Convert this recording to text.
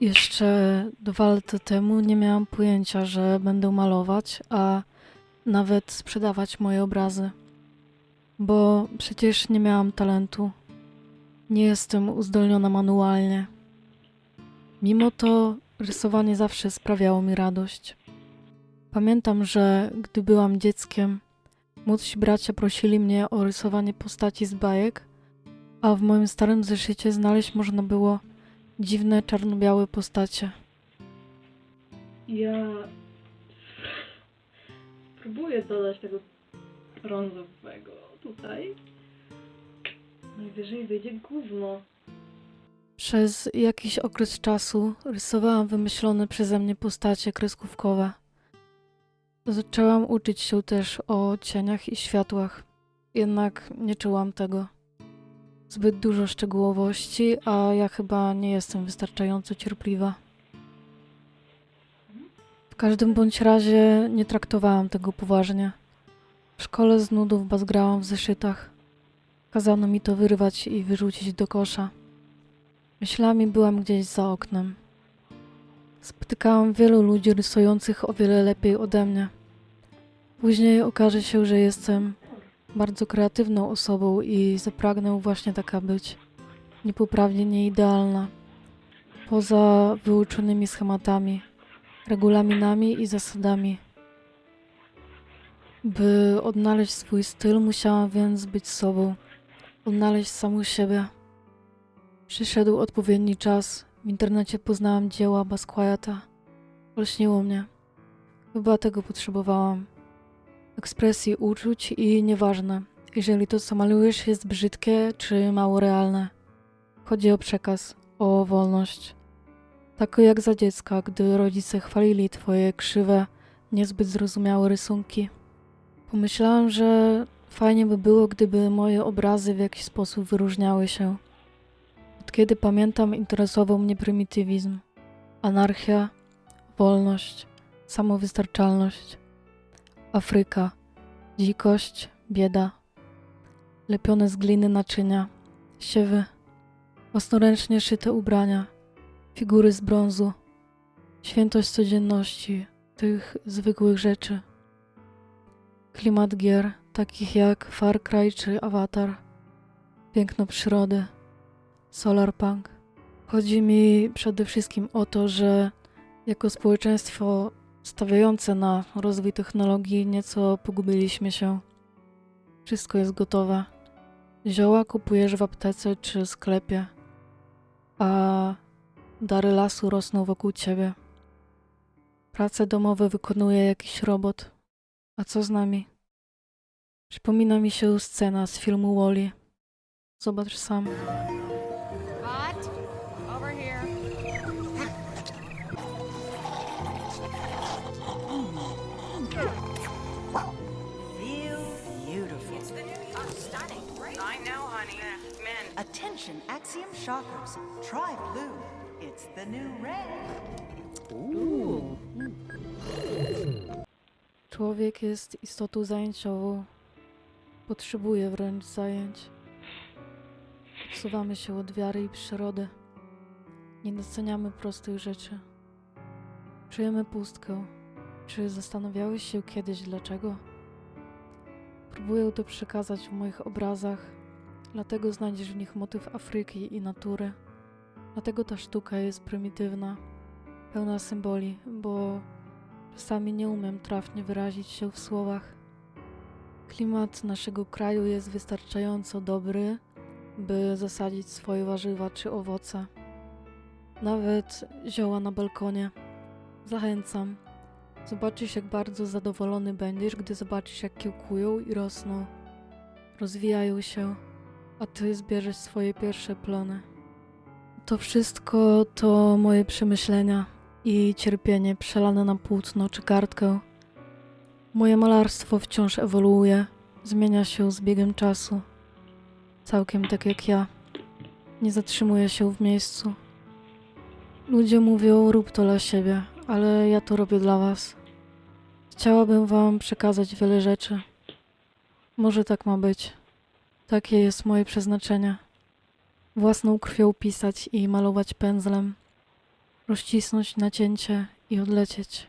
Jeszcze dwa lata temu nie miałam pojęcia, że będę malować, a nawet sprzedawać moje obrazy. Bo przecież nie miałam talentu. Nie jestem uzdolniona manualnie. Mimo to rysowanie zawsze sprawiało mi radość. Pamiętam, że gdy byłam dzieckiem, młodsi bracia prosili mnie o rysowanie postaci z bajek, a w moim starym zeszycie znaleźć można było dziwne czarno-białe postacie. Ja próbuję dodać tego brązowego tutaj. Najwyżej wyjdzie gówno. Przez jakiś okres czasu rysowałam wymyślone przeze mnie postacie kreskówkowe. Zaczęłam uczyć się też o cieniach i światłach, jednak nie czułam tego. Zbyt dużo szczegółowości, a ja chyba nie jestem wystarczająco cierpliwa. W każdym bądź razie nie traktowałam tego poważnie. W szkole z nudów bazgrałam w zeszytach. Kazano mi to wyrwać i wyrzucić do kosza. Myślami byłam gdzieś za oknem. Spotykałam wielu ludzi rysujących o wiele lepiej ode mnie. Później okaże się, że jestem bardzo kreatywną osobą i zapragnę właśnie taka być. Niepoprawnie nieidealna. Poza wyuczonymi schematami, regulaminami i zasadami. By odnaleźć swój styl, musiałam więc być sobą, odnaleźć samą siebie. Przyszedł odpowiedni czas. W internecie poznałam dzieła Basquiata. Olśniło mnie. Chyba tego potrzebowałam. Ekspresji uczuć i nieważne, jeżeli to co malujesz jest brzydkie czy mało realne. Chodzi o przekaz, o wolność. Tak jak za dziecka, gdy rodzice chwalili twoje krzywe, niezbyt zrozumiałe rysunki. Pomyślałam, że fajnie by było, gdyby moje obrazy w jakiś sposób wyróżniały się. Od kiedy pamiętam, interesował mnie prymitywizm, anarchia, wolność, samowystarczalność, Afryka, dzikość, bieda, lepione z gliny naczynia, siewy, własnoręcznie szyte ubrania, figury z brązu, świętość codzienności, tych zwykłych rzeczy. Klimat gier, takich jak Far Cry czy Avatar, piękno przyrody. Solarpunk. Chodzi mi przede wszystkim o to, że jako społeczeństwo stawiające na rozwój technologii nieco pogubiliśmy się. Wszystko jest gotowe. Zioła kupujesz w aptece czy sklepie, a dary lasu rosną wokół ciebie. Prace domowe wykonuje jakiś robot. A co z nami? Przypomina mi się scena z filmu Wally. Zobacz sam. Stunning, right? I know, honey. Men. Attention Axiom shoppers. Try blue. It's the new red. Człowiek jest istotą zajęciową. Potrzebuje wręcz zajęć. Odsuwamy się od wiary i przyrody. Nie doceniamy prostych rzeczy. Czujemy pustkę. Czy zastanawiałeś się kiedyś dlaczego? Próbuję to przekazać w moich obrazach, dlatego znajdziesz w nich motyw Afryki i natury. Dlatego ta sztuka jest prymitywna, pełna symboli, bo Czasami nie umiem trafnie wyrazić się w słowach. Klimat naszego kraju jest wystarczająco dobry, by zasadzić swoje warzywa czy owoce. Nawet zioła na balkonie. Zachęcam. Zobaczysz, jak bardzo zadowolony będziesz, gdy zobaczysz, jak kiełkują i rosną. Rozwijają się, a ty zbierzesz swoje pierwsze plony. To wszystko to moje przemyślenia i cierpienie przelane na płótno czy kartkę. Moje malarstwo wciąż ewoluuje, zmienia się z biegiem czasu. Całkiem tak jak ja. Nie zatrzymuję się w miejscu. Ludzie mówią, rób to dla siebie, ale ja to robię dla was. Chciałabym wam przekazać wiele rzeczy. Może tak ma być. Takie jest moje przeznaczenie. Własną krwią pisać i malować pędzlem. rozcisnąć nacięcie i odlecieć.